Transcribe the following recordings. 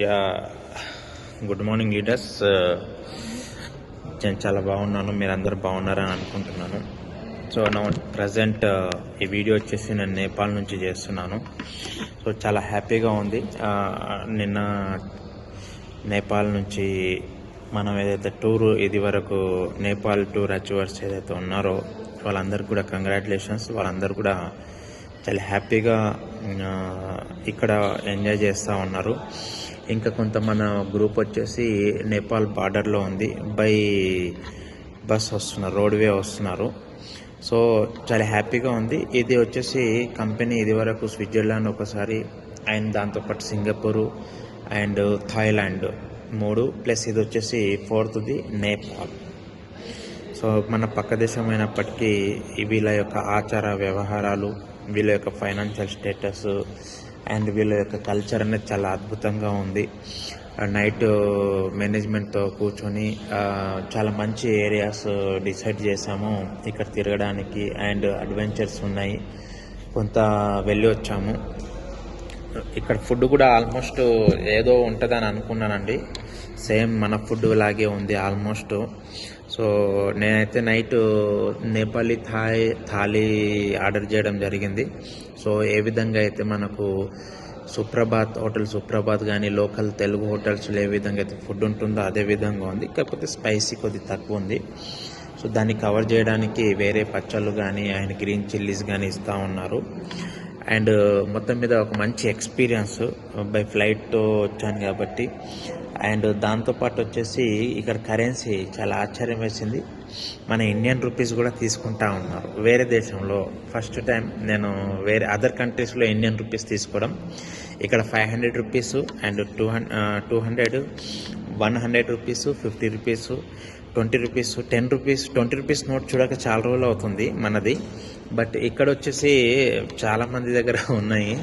Yeah good morning leaders. నేను చాలా బాగున్నాను మీరు బాగున్నారని అనుకుంటున్నాను. సో నా ప్రజెంట్ ఈ వీడియో వచ్చేసి నేను నేపాల్ నుంచి చేస్తున్నాను. సో చాలా హ్యాపీగా ఉంది. నిన్న నేపాల్ నుంచి మనం ఏదైతే టూర్ ఇది వరకు నేపాల్ టూర్ అచీవర్స్ ఏదైతే ఉన్నారో వాళ్ళందరికీ కూడా కంగ్రాచులేషన్స్. వాళ్ళందరూ కూడా చాలా హ్యాపీగా ఇక్కడ ఎంజాయ్ చేస్తూ ఉన్నారు. ఇంకా కొంత మన గ్రూప్ వచ్చేసి నేపాల్ బార్డర్లో ఉంది. బై బస్ వస్తున్నారు రోడ్వే వస్తున్నారు. సో చాలా హ్యాపీగా ఉంది. ఇది వచ్చేసి కంపెనీ ఇది వరకు స్విట్జర్లాండ్ ఒకసారి అండ్ దాంతోపాటు సింగపూరు అండ్ థాయిలాండ్ మూడు ప్లస్ ఇది వచ్చేసి ఫోర్త్ది నేపాల్. సో మన పక్క దేశం అయినప్పటికీ వీళ్ళ యొక్క ఆచార వ్యవహారాలు వీళ్ళ యొక్క ఫైనాన్షియల్ స్టేటస్ అండ్ వీళ్ళ యొక్క కల్చర్ అనేది చాలా అద్భుతంగా ఉంది. నైట్ మేనేజ్మెంట్తో కూర్చొని చాలా మంచి ఏరియాస్ డిసైడ్ చేసాము ఇక్కడ తిరగడానికి. అండ్ అడ్వెంచర్స్ ఉన్నాయి. కొంత వెళ్ళి వచ్చాము. ఇక్కడ ఫుడ్ కూడా ఆల్మోస్ట్ ఏదో ఉంటుందని అనుకున్నానండి. సేమ్ మన ఫుడ్ లాగే ఉంది ఆల్మోస్ట్. సో నేనైతే night Nepali Thai thali order చేయడం జరిగింది. సో ఏ విధంగా అయితే మనకు సుప్రభాత్ హోటల్ సుప్రభాత్ కానీ లోకల్ తెలుగు హోటల్స్లో ఏ విధంగా అయితే ఫుడ్ ఉంటుందో అదే విధంగా ఉంది. కాకపోతే స్పైసీ కొద్ది తక్కువ ఉంది. సో దాన్ని కవర్ చేయడానికి వేరే పచ్చళ్ళు కానీ ఆయన గ్రీన్ చిల్లీస్ కానీ ఇస్తూ ఉన్నారు. అండ్ uh, మొత్తం మీద ఒక మంచి ఎక్స్పీరియన్స్ బై ఫ్లైట్తో వచ్చాను కాబట్టి. అండ్ దాంతోపాటు వచ్చేసి ఇక్కడ కరెన్సీ చాలా ఆశ్చర్యం వేసింది. మన ఇండియన్ రూపీస్ కూడా తీసుకుంటా ఉన్నారు. వేరే దేశంలో ఫస్ట్ టైం నేను వేరే అదర్ కంట్రీస్లో ఇండియన్ రూపీస్ తీసుకోవడం. ఇక్కడ five hundred rupees and two hundred two hundred one hundred rupees fifty rupees twenty rupees ten rupees twenty rupees note చూడక చాలా రోజులు అవుతుంది మనది. బట్ ఇక్కడ వచ్చేసి చాలామంది దగ్గర ఉన్నాయి.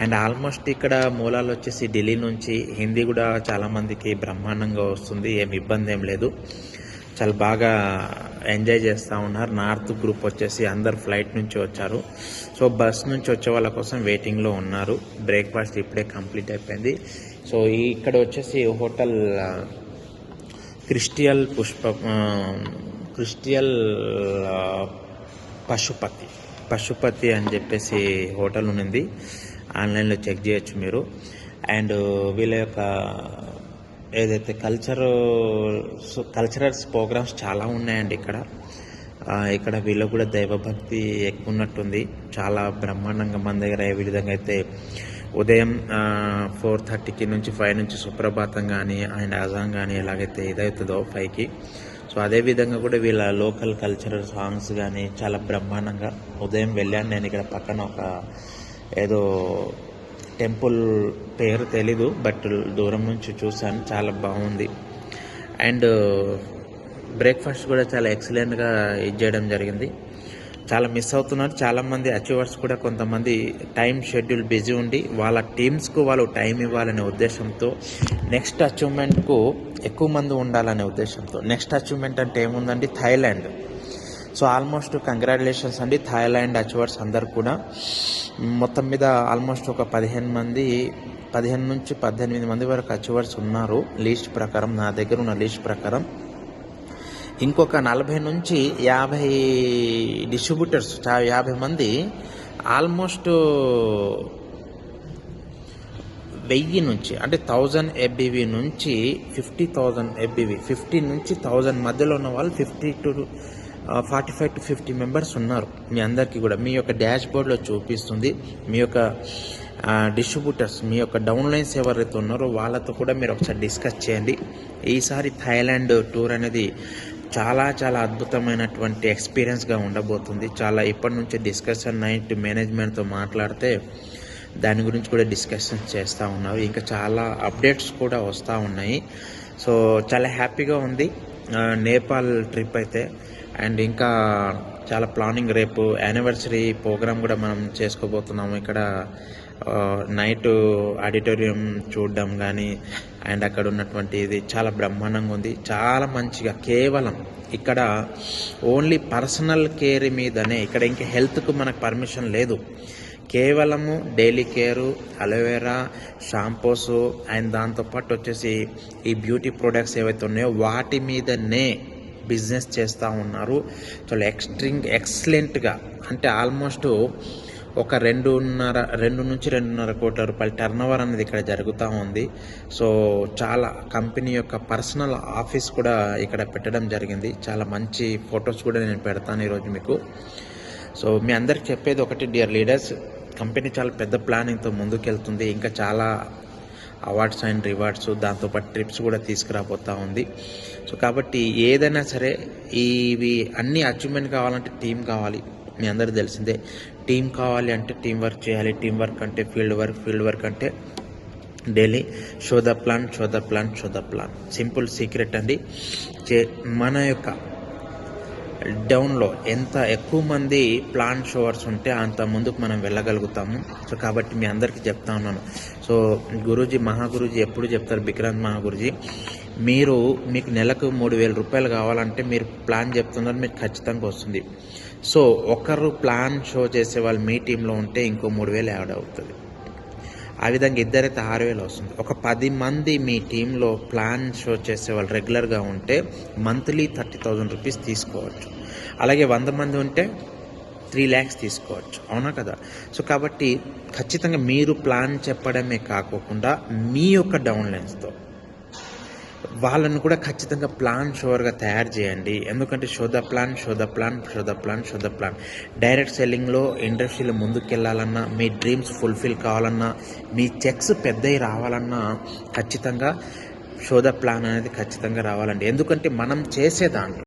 అండ్ ఆల్మోస్ట్ ఇక్కడ మూలాలు వచ్చేసి ఢిల్లీ నుంచి హిందీ కూడా చాలామందికి బ్రహ్మాండంగా వస్తుంది. ఏమి ఇబ్బంది ఏం లేదు. చాలా బాగా ఎంజాయ్ చేస్తూ ఉన్నారు. నార్త్ గ్రూప్ వచ్చేసి అందరు ఫ్లైట్ నుంచి వచ్చారు. సో బస్ నుంచి వచ్చే వాళ్ళ కోసం వెయిటింగ్లో ఉన్నారు. బ్రేక్ఫాస్ట్ ఇప్పుడే కంప్లీట్ అయిపోయింది. సో ఇక్కడ వచ్చేసి hotel crystal Pushpa crystal Pashupati. Pashupati అని చెప్పేసి హోటల్ ఉంది ఆన్లైన్లో చెక్ చేయొచ్చు మీరు. అండ్ వీళ్ళ యొక్క ఏదైతే కల్చర్ కల్చరల్స్ ప్రోగ్రామ్స్ చాలా ఉన్నాయండి ఇక్కడ. ఇక్కడ వీళ్ళకు కూడా దైవభక్తి ఎక్కువ ఉన్నట్టుంది చాలా బ్రహ్మాండంగా మన దగ్గర ఏ విధంగా అయితే ఉదయం ఫోర్ థర్టీకి నుంచి ఫైవ్ నుంచి సుప్రభాతం కానీ అండ్ అజాం కానీ ఎలాగైతే ఇదవుతుందో ఫైవ్కి సో అదే విధంగా కూడా వీళ్ళ లోకల్ కల్చరల్ సాంగ్స్ కానీ చాలా బ్రహ్మాండంగా ఉదయం వెళ్ళాను. నేను ఇక్కడ పక్కన ఒక ఏదో టెంపుల్ పేరు తెలీదు బట్ దూరం నుంచి చూశాను. చాలా బాగుంది. అండ్ బ్రేక్ఫాస్ట్ కూడా చాలా ఎక్సలెంట్గా ఇది చేయడం జరిగింది. చాలా మిస్ అవుతున్నారు. చాలామంది అచీవర్స్ కూడా కొంతమంది టైం షెడ్యూల్ బిజీ ఉండి వాళ్ళ టీమ్స్కు వాళ్ళు టైం ఇవ్వాలనే ఉద్దేశంతో నెక్స్ట్ అచీవ్మెంట్కు ఎక్కువ మంది ఉండాలనే ఉద్దేశంతో నెక్స్ట్ అచీవ్మెంట్ అంటే ఏముందండి? థాయిలాండ్ సో ఆల్మోస్ట్ కంగ్రాచులేషన్స్ అండి. థాయిలాండ్ అచీవర్స్ అందరు కూడా. మొత్తం మీద ఆల్మోస్ట్ ఒక పదిహేను మంది పదిహేను నుంచి పద్దెనిమిది మంది వరకు అచీవర్స్ ఉన్నారు. లీస్ట్ ప్రకారం నా దగ్గర ఉన్న లీస్ట్ ప్రకారం. ఇంకొక నలభై నుంచి యాభై డిస్ట్రిబ్యూటర్స్ చా- యాభై మంది ఆల్మోస్ట్ వెయ్యి నుంచి అంటే థౌజండ్ ఎబ్బివి నుంచి ఫిఫ్టీ థౌజండ్ ఎబ్బివి ఫిఫ్టీ నుంచి థౌజండ్ మధ్యలో ఉన్న వాళ్ళు fifty to forty five to fifty members ఉన్నారు. మీ అందరికీ కూడా. మీ యొక్క డాష్ బోర్డ్లో చూపిస్తుంది. మీ యొక్క డిస్ట్రిబ్యూటర్స్ మీ యొక్క డౌన్లైన్స్ ఎవరైతే ఉన్నారో వాళ్ళతో కూడా మీరు ఒకసారి డిస్కస్ చేయండి. ఈసారి థాయిలాండ్ టూర్ అనేది చాలా చాలా అద్భుతమైనటువంటి ఎక్స్పీరియన్స్గా ఉండబోతుంది. చాలా ఇప్పటి నుంచే డిస్కషన్ నైట్ మేనేజ్మెంట్తో మాట్లాడితే దాని గురించి కూడా డిస్కషన్ చేస్తూ ఉన్నారు ఇంకా చాలా అప్డేట్స్ కూడా వస్తూ ఉన్నాయి. సో చాలా హ్యాపీగా ఉంది. నేపాల్ ట్రిప్ అయితే. అండ్ ఇంకా చాలా ప్లానింగ్ రేపు యానివర్సరీ ప్రోగ్రామ్ కూడా మనం చేసుకోబోతున్నాము. ఇక్కడ నైట్ ఆడిటోరియం చూడడం కానీ అండ్ అక్కడ ఉన్నటువంటి ఇది చాలా బ్రహ్మాండంగా ఉంది. చాలా మంచిగా కేవలం ఇక్కడ ఓన్లీ పర్సనల్ కేర్ మీదనే ఇక్కడ ఇంకా హెల్త్కు మనకు పర్మిషన్ లేదు. కేవలము daily care aloe vera shampoos and దాంతోపాటు వచ్చేసి ఈ బ్యూటీ ప్రొడక్ట్స్ ఏవైతే ఉన్నాయో వాటి మీదనే బిజినెస్ చేస్తూ ఉన్నారు. చాలా ఎక్స్ట్రింగ్ ఎక్సలెంట్గా అంటే ఆల్మోస్ట్ ఒక రెండున్నర రెండు నుంచి రెండున్నర కోట్ల రూపాయల టర్న్ ఓవర్ అనేది ఇక్కడ జరుగుతూ ఉంది. సో చాలా కంపెనీ యొక్క పర్సనల్ ఆఫీస్ కూడా ఇక్కడ పెట్టడం జరిగింది. చాలా మంచి ఫొటోస్ కూడా నేను పెడతాను ఈరోజు మీకు. సో మీ అందరికి చెప్పేది ఒకటి డియర్ లీడర్స్ కంపెనీ చాలా పెద్ద ప్లానింగ్తో ముందుకెళ్తుంది. ఇంకా చాలా అవార్డ్స్ అండ్ రివార్డ్స్ దాంతోపాటు ట్రిప్స్ కూడా తీసుకురాబోతూ ఉంది. సో కాబట్టి ఏదైనా సరే ఇవి అన్ని అచీవ్మెంట్ కావాలంటే టీం కావాలి. మీ అందరికీ తెలిసిందే టీం కావాలి అంటే టీం వర్క్ చేయాలి టీం వర్క్ అంటే ఫీల్డ్ వర్క్ ఫీల్డ్ వర్క్ అంటే daily show the plan show the plan show the plan. Simple secret అండి. చే మన యొక్క డౌన్లో ఎంత ఎక్కువ మంది ప్లాన్ షోవర్స్ ఉంటే అంత ముందుకు మనం వెళ్ళగలుగుతాము. సో కాబట్టి మీ అందరికీ చెప్తా ఉన్నాను. సో గురూజీ మహాగురూజీ ఎప్పుడు చెప్తారు? విక్రాంత్ మహాగురూజీ మీరు మీకు నెలకు మూడు వేల రూపాయలు కావాలంటే మీరు ప్లాన్ చెప్తున్నారు మీకు ఖచ్చితంగా వస్తుంది. సో ఒకరు ప్లాన్ షో చేసే వాళ్ళు మీ టీంలో ఉంటే ఇంకో మూడు వేలు యాడ్ అవుతుంది. ఆ విధంగా ఇద్దరైతే ఆరు వేలు వస్తుంది. ఒక పది మంది మీ టీంలో ప్లాన్ షో చేసే వాళ్ళు రెగ్యులర్గా ఉంటే మంత్లీ థర్టీ థౌజండ్ రూపీస్ తీసుకోవచ్చు. అలాగే వంద మంది ఉంటే త్రీ ల్యాక్స్ తీసుకోవచ్చు. అవునా కదా? సో కాబట్టి ఖచ్చితంగా మీరు ప్లాన్ చెప్పడమే కాకోకుండా మీ యొక్క డౌన్లైన్స్తో వాళ్ళను కూడా ఖచ్చితంగా ప్లాన్ షోర్గా తయారు చేయండి. ఎందుకంటే శోధ ప్లాన్ శోధ ప్లాన్ శోధ ప్లాన్ శోధ ప్లాన్ డైరెక్ట్ సెల్లింగ్లో ఇండస్ట్రీలో ముందుకెళ్ళాలన్నా మీ డ్రీమ్స్ ఫుల్ఫిల్ కావాలన్నా మీ చెక్స్ పెద్దవి రావాలన్నా ఖచ్చితంగా శోధ ప్లాన్ అనేది ఖచ్చితంగా రావాలండి. ఎందుకంటే మనం చేసే దాంట్లో